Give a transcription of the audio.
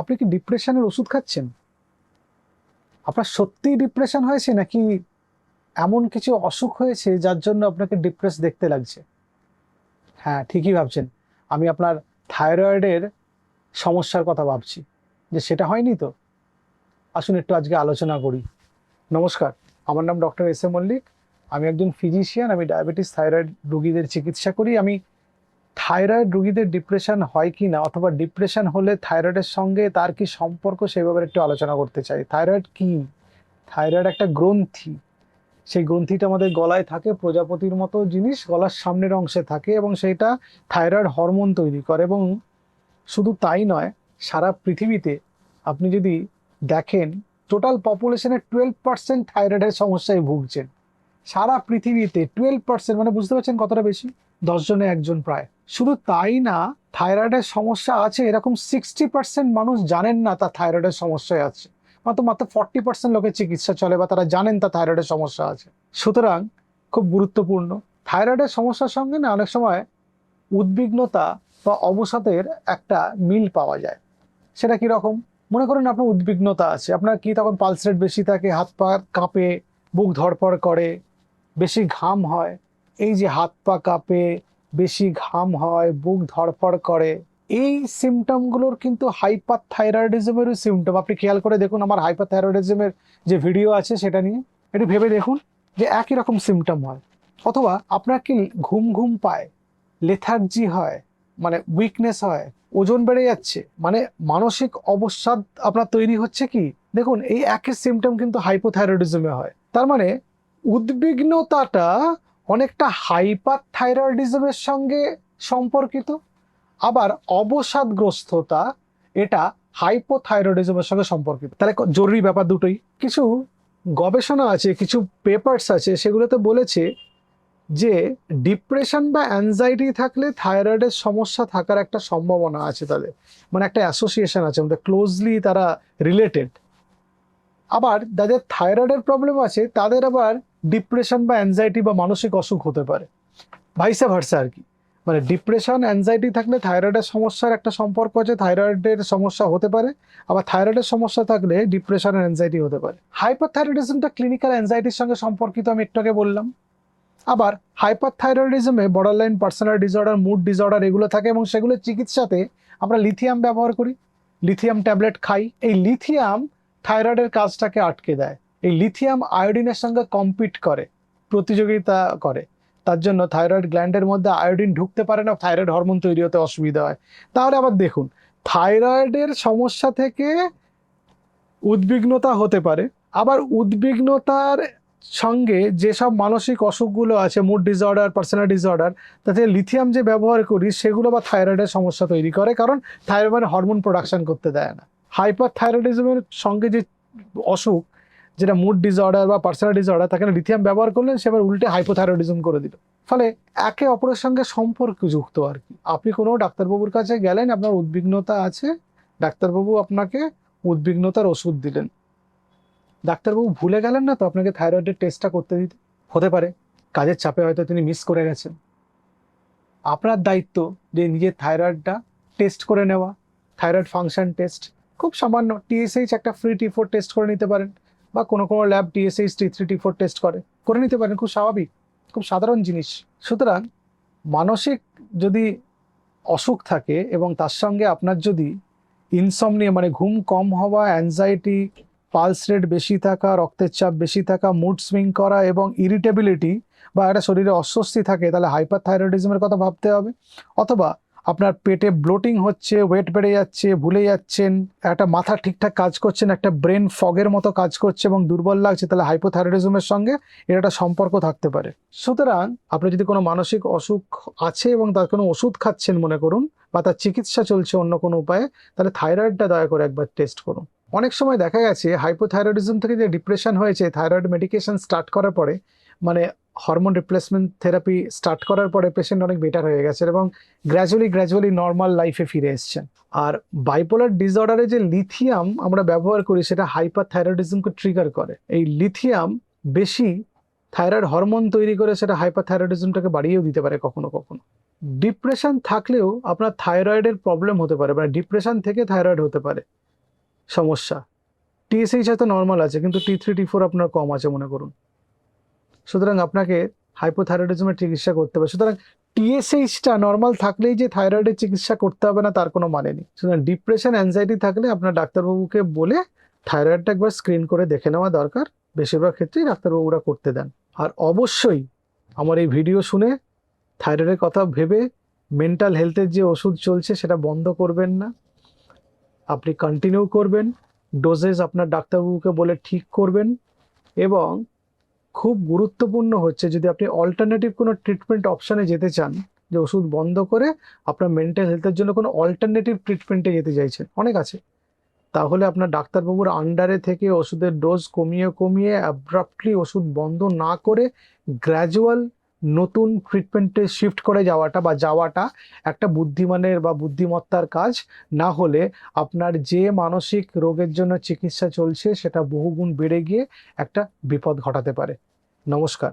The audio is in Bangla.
আপনি কি ডিপ্রেশনের ওষুধ খাচ্ছেন? আপনার সত্যিই ডিপ্রেশন হয়েছে নাকি এমন কিছু অসুখ হয়েছে যার জন্য আপনাকে ডিপ্রেস দেখতে লাগছে? হ্যাঁ ঠিকই ভাবছেন। আমি আপনার থাইরয়েডের সমস্যার কথা ভাবছি। যে সেটা হয়নি তো? আসুন একটু আজকে আলোচনা করি। নমস্কার, আমার নাম ডক্টর এস এ মল্লিক। আমি একজন ফিজিশিয়ান আমি ডায়াবেটিস থাইরয়েড রোগীদের চিকিৎসা করি। আমি থাইরয়েড রোগীদের ডিপ্রেশন হয় কি না অথবা ডিপ্রেশন হলে থাইরয়েডের সঙ্গে তার কি সম্পর্ক সেই ব্যাপারে একটু আলোচনা করতে চাই। থাইরয়েড কি? থাইরয়েড একটা গ্রন্থি। সেই গ্রন্থিটা আমাদের গলায় থাকে, প্রজাপতির মতো জিনিস গলার সামনের অংশে থাকে এবং সেইটা থাইরয়েড হরমোন তৈরি করে এবং শুধু তাই নয়, সারা পৃথিবীতে আপনি যদি দেখেন টোটাল পপুলেশনের টুয়েলভ পার্সেন্ট থাইরয়েডের সমস্যায় ভুগছেন। সারা পৃথিবীতে টুয়েলভ পার্সেন্ট মানে বুঝতে পারছেন কতটা বেশি? দশজনে একজন প্রায়। শুধু তাই না, থাইরয়েডের সমস্যা আছে, এরকম সিক্সটি পার্সেন্ট মানুষ জানেন না তার থাইরয়েডের সমস্যায় আছে। মাত্র মাত্র ফর্টি পার্সেন্ট লোকের চিকিৎসা চলে বা তারা জানেন তার থাইরয়েডের সমস্যা আছে। সুতরাং খুব গুরুত্বপূর্ণ। থাইরয়েডের সমস্যার সঙ্গে না অনেক সময় উদ্বিগ্নতা বা অবসাদের একটা মিল পাওয়া যায়। সেটা কীরকম মনে করেন আপনার উদ্বিগ্নতা আছে, আপনার কি তখন পালস রেট বেশি থাকে, হাত পা কাঁপে, বুক ধড়পড় করে, বেশি ঘাম হয়, এই যে হাত পা কাঁপে বেশি ঘাম হয়, বুক ধড়ফড় করে। এই সিমটমগুলোর কিন্তু হাইপার থাইরয়েডিজমেরও সিমটম আপনি খেয়াল করে দেখুন আমার হাইপার থাইরয়েডিজমের যে ভিডিও আছে সেটা নিয়ে। একটু ভেবে দেখুন যে একই রকম সিমটম হয়। অথবা আপনার কি ঘুম ঘুম পায় লেথার্জি হয় মানে উইকনেস হয়, ওজন বেড়ে যাচ্ছে মানে মানসিক অবসাদ আপনার তৈরি হচ্ছে কি? দেখুন, এই একই সিমটম কিন্তু হাইপোথাইরয়েডিজমে হয়। তার মানে উদ্বিগ্নতাটা অনেকটা হাইপার থাইরয়েডিজমের সঙ্গে সম্পর্কিত। আবার অবসাদগ্রস্ততা, এটা হাইপোথাইরয়েডিজমের সঙ্গে সম্পর্কিত। তাহলে জরুরি ব্যাপার দুটোই। কিছু গবেষণা আছে, কিছু পেপার্স আছে, সেগুলোতে বলেছে যে ডিপ্রেশন বা অ্যাংজাইটি থাকলে থাইরয়েডের সমস্যা থাকার একটা সম্ভাবনা আছে তাদের। মানে একটা অ্যাসোসিয়েশন আছে, আমাদের ক্লোজলি তারা রিলেটেড আবার যাদের থাইরয়েডের প্রবলেম আছে, তাদের আবার ডিপ্রেশন বা অ্যাংজাইটি বা মানসিক অসুখ হতে পারে। ভাইসে ভার্সা আর কি। মানে ডিপ্রেশন অ্যাংজাইটি থাকলে থাইরয়েডের সমস্যার একটা সম্পর্ক আছে থাইরয়েডের সমস্যা হতে পারে। আবার থাইরয়েডের সমস্যা থাকলে ডিপ্রেশন আর অ্যাংজাইটি হতে পারে। হাইপার থাইরয়েডিজমটা ক্লিনিক্যাল অ্যাংজাইটির সঙ্গে সম্পর্কিত আমি একটু আগে বললাম। আবার hyper থাইরয়েডিজমে borderline personal disorder mood disorder এগুলো থাকে এবং সেগুলোর চিকিৎসাতে আমরা লিথিয়াম ব্যবহার করি। লিথিয়াম ট্যাবলেট খাই। এই লিথিয়াম থাইরয়েডের কাজটাকে আটকে দেয়। এই লিথিয়াম আয়োডিনের সঙ্গে কম্পিট করে, প্রতিযোগিতা করে। তার জন্য থাইরয়েড গ্ল্যান্ডের মধ্যে আয়োডিন ঢুকতে পারে না থাইরয়েড হরমোন তৈরি হতে অসুবিধা হয়। তাহলে আবার দেখুন থাইরয়েডের সমস্যা থেকে উদ্বিগ্নতা হতে পারে। আবার উদ্বিগ্নতার সঙ্গে যেসব মানসিক অসুখগুলো আছে মুড ডিসঅর্ডার পার্সোনাল ডিসঅর্ডার তাতে লিথিয়াম যে ব্যবহার করি, সেগুলো বা থাইরয়েডের সমস্যা তৈরি করে, কারণ থাইরয়েড হরমোন প্রোডাকশন করতে দেয় না। হাইপার থাইরয়েডিজমের সঙ্গে যে অসুখ যেটা মুড ডিসঅর্ডার বা পার্সোনাল ডিসঅর্ডার তাকে লিথিয়াম ব্যবহার করলেন, সে আবার উল্টে হাইপোথাইরয়েডিজম করে দিল। ফলে একে অপরের সঙ্গে সম্পর্কযুক্ত আর কি। আপনি কোনো ডাক্তারবাবুর কাছে গেলেন, আপনার উদ্বিগ্নতা আছে, ডাক্তারবাবু আপনাকে উদ্বিগ্নতার ওষুধ দিলেন। ডাক্তারবাবু ভুলে গেলেন না তো আপনাকে থাইরয়েডের টেস্টটা করতে দিতে? হতে পারে। কাজের চাপে হয়তো তিনি মিস করে গেছেন। আপনার দায়িত্ব যে নিজের থাইরয়েডটা টেস্ট করে নেওয়া থাইরয়েড ফাংশন টেস্ট খুব সামান্য টিএসএইচ একটা ফ্রি টি ফোর টেস্ট করে নিতে পারেন। বা কোনো কোনো lab TSH T three T four test করে করে নিতে পারেন, খুব স্বাভাবিক, খুব সাধারণ জিনিস। সুতরাং মানসিক যদি অসুখ থাকে এবং তার সঙ্গে আপনার যদি ইনসমনিয়া মানে ঘুম কম হওয়া অ্যাংজাইটি পালস রেট বেশি থাকা, রক্তের চাপ বেশি থাকা মুড সুইং করা এবং ইরিটেবিলিটি বা একটা শরীরে অস্বস্তি থাকে, তাহলে হাইপার থাইরয়েডিজমের কথা ভাবতে হবে। অথবা আপনার পেটে ব্লোটিং হচ্ছে ওয়েট বেড়ে যাচ্ছে, ভুলে যাচ্ছেন, একটা মাথা ঠিকঠাক কাজ করছেন একটা ব্রেন ফগের মতো কাজ করছে এবং দুর্বল লাগছে, তাহলে হাইপোথাইরয়েডিজমের সঙ্গে এর একটা সম্পর্ক থাকতে পারে। সুতরাং আপনি যদি কোনো মানসিক অসুখ আছে এবং তার কোনো ওষুধ খাচ্ছেন মনে করুন বা তার চিকিৎসা চলছে অন্য কোনো উপায়ে, তাহলে থাইরয়েডটা দয়া করে একবার টেস্ট করুন। অনেক সময় দেখা গেছে হাইপোথাইরয়েডিজম থেকে যে ডিপ্রেশন হয়েছে থাইরয়েড মেডিকেশন স্টার্ট করার পরে মানে হরমোন রিপ্লেসমেন্ট থেরাপি স্টার্ট করার পরে পেশেন্ট অনেক বেটার হয়ে গেছে এবং গ্র্যাজুয়ালি গ্র্যাজুয়ালি নর্মাল লাইফে ফিরে এসছেন। আর বাইপোলার ডিসঅর্ডারে যে লিথিয়াম আমরা ব্যবহার করি, সেটা হাইপার থাইরয়েডিজমকে ট্রিগার করে। এই লিথিয়াম বেশি থাইরয়েড হরমোন তৈরি করে, সেটা হাইপার থাইরয়েডিজমটাকে বাড়িয়েও দিতে পারে কখনো কখনো। ডিপ্রেশন থাকলেও আপনার থাইরয়েডের প্রবলেম হতে পারে মানে ডিপ্রেশন থেকে থাইরয়েড হতে পারে। সমস্যা। টিএসএইচ হয়তো নর্মাল আছে, কিন্তু টি থ্রি টি ফোর আপনার কম আছে, মনে করুন। সুতরাং আপনাকে হাইপোথাইরয়েডিজমের চিকিৎসা করতে হবে। সুতরাং টিএসএইচটা নর্মাল থাকলেই যে থাইরয়েডের চিকিৎসা করতে হবে না, তার কোনো মানে নেই। সুতরাং ডিপ্রেশন অ্যাংজাইটি থাকলে আপনার ডাক্তারবাবুকে বলে থাইরয়েডটা একবার স্ক্রিন করে দেখে নেওয়া দরকার। বেশিরভাগ ক্ষেত্রেই ডাক্তারবাবুরা করতে দেন। আর অবশ্যই আমার এই ভিডিও শুনে থাইরয়েডের কথা ভেবে মেন্টাল হেলথের যে ওষুধ চলছে সেটা বন্ধ করবেন না। আপনি কন্টিনিউ করবেন। ডোজেস আপনার ডাক্তারবাবুকে বলে ঠিক করবেন। এবং খুব গুরুত্বপূর্ণ হচ্ছে যদি আপনি অল্টারনেটিভ কোনো ট্রিটমেন্ট অপশানে যেতে চান, যে ওষুধ বন্ধ করে আপনার মেন্টাল হেলথের জন্য কোনো অল্টারনেটিভ ট্রিটমেন্টে যেতে চাইছেন, অনেক আছে। তাহলে আপনার ডাক্তারবাবুর আন্ডারে থেকে ওষুধের ডোজ কমিয়ে কমিয়ে অ্যাব্রাপ্টলি ওষুধ বন্ধ না করে গ্র্যাজুয়াল নতুন ট্রিটমেন্টে শিফট করে যাওয়াটা বা যাওয়াটা একটা বুদ্ধিমানের বা বুদ্ধিমত্তার কাজ না হলে আপনার যে মানসিক রোগের জন্য চিকিৎসা চলছে সেটা বহুগুণ বেড়ে গিয়ে একটা বিপদ ঘটাতে পারে। নমস্কার।